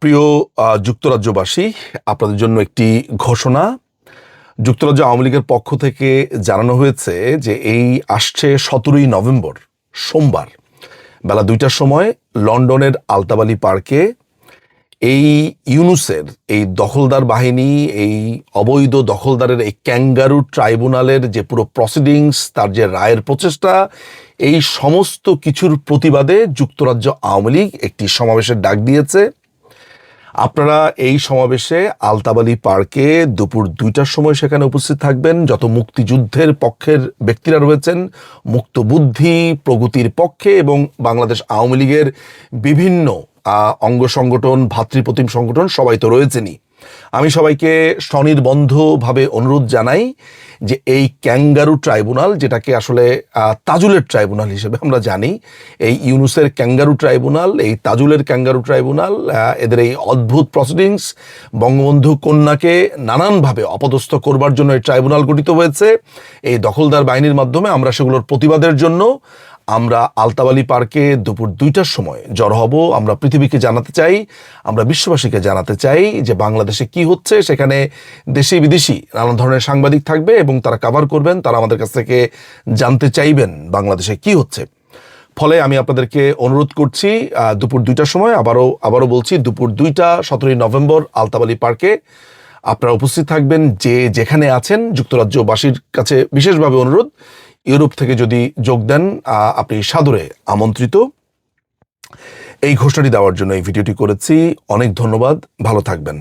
প্রিয় যুক্তরাজ্যবাসী, আপনাদের জন্য একটি ঘোষণা। যুক্তরাজ্য আওয়ামী লীগের পক্ষ থেকে জানানো হয়েছে যে এই আসছে সতেরোই নভেম্বর, সোমবার, বেলা দুইটার সময় লন্ডনের আলতাবালি পার্কে। এই ইউনুসের, এই দখলদার বাহিনী, এই অবৈধ দখলদারের, এই ক্যাঙ্গারু ট্রাইব্যুনালের যে পুরো প্রসিডিংস, তার যে রায়ের প্রচেষ্টা, এই সমস্ত কিছুর প্রতিবাদে যুক্তরাজ্য আওয়ামী লীগ একটি সমাবেশের ডাক দিয়েছে। আপনারা এই সমাবেশে আলতাবালি পার্কে দুপুর দুইটার সময় সেখানে উপস্থিত থাকবেন। যত মুক্তিযুদ্ধের পক্ষের ব্যক্তিরা রয়েছেন মুক্তবুদ্ধি প্রগতির পক্ষে এবং বাংলাদেশ আওয়ামী লীগের বিভিন্ন অঙ্গ সংগঠন, ভাতৃপ্রতিম সংগঠন সবাই তো রয়েছেনই। আমি সবাইকে স্বনির্বন্ধভাবে অনুরোধ জানাই যে এই ক্যাঙ্গারু ট্রাইব্যুনাল, যেটাকে আসলে তাজুলের ট্রাইব্যুনাল হিসেবে আমরা জানি, এই ইউনুসের ক্যাঙ্গারু ট্রাইব্যুনাল, এই তাজুলের ক্যাঙ্গারু ট্রাইব্যুনাল এদের এই অদ্ভুত প্রসিডিংস বঙ্গবন্ধু কন্যাকে নানানভাবে অপদস্থ করবার জন্য এই ট্রাইব্যুনাল গঠিত হয়েছে। এই দখলদার বাহিনীর মাধ্যমে আমরা সেগুলোর প্রতিবাদের জন্য আমরা আলতাবালি পার্কে দুপুর দুইটার সময় জড়ো হব। আমরা পৃথিবীকে জানাতে চাই, আমরা বিশ্ববাসীকে জানাতে চাই যে বাংলাদেশে কি হচ্ছে, সেখানে দেশি বিদেশি নানান ধরনের সাংবাদিক থাকবে এবং তারা কভার করবেন, তারা আমাদের কাছ থেকে জানতে চাইবেন বাংলাদেশে কি হচ্ছে। ফলে আমি আপনাদেরকে অনুরোধ করছি দুপুর দুইটার সময় আবারও আবারও বলছি, দুপুর দুইটা, সতেরোই নভেম্বর আলতাবালি পার্কে আপনারা উপস্থিত থাকবেন যে যেখানে আছেন, যুক্তরাজ্যবাসীর কাছে বিশেষভাবে অনুরোধ। ইউরোপ থেকে যদি যোগ দেন আপনি সাদরে আমন্ত্রিত। এই ঘোষণাটি দেওয়ার জন্য এই ভিডিওটি করেছি। অনেক ধন্যবাদ। ভালো থাকবেন।